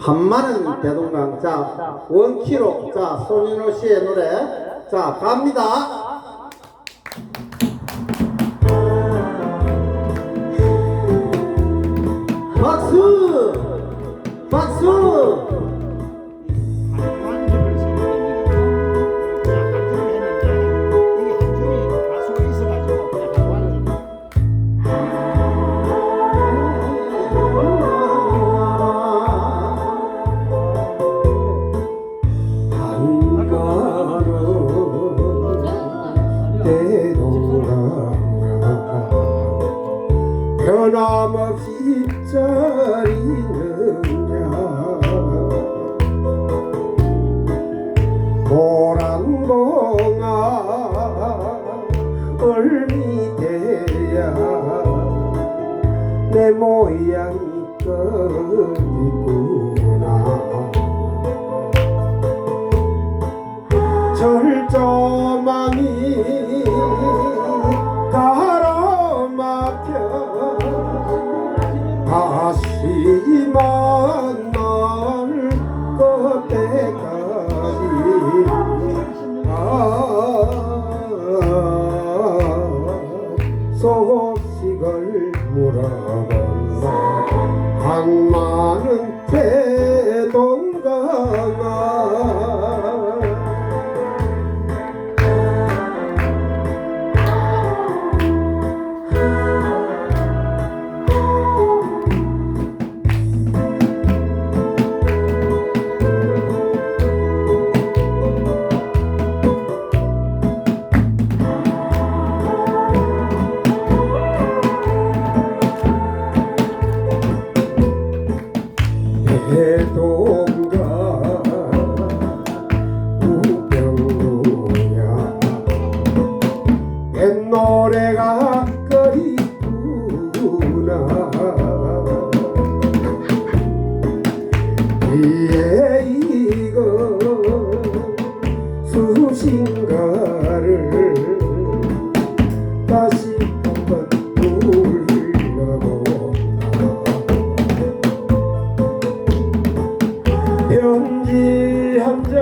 한마는 대동강. 자 원키로. 자 손인호 씨의 노래. 자 갑니다 변함없이 짜리느냐. 보란봉아 얼미대야. 내 모양이 끝이구나. 절 노래가 거리구나. 이에 이거 수신가를 다시 한번 불러본다. 편지 한장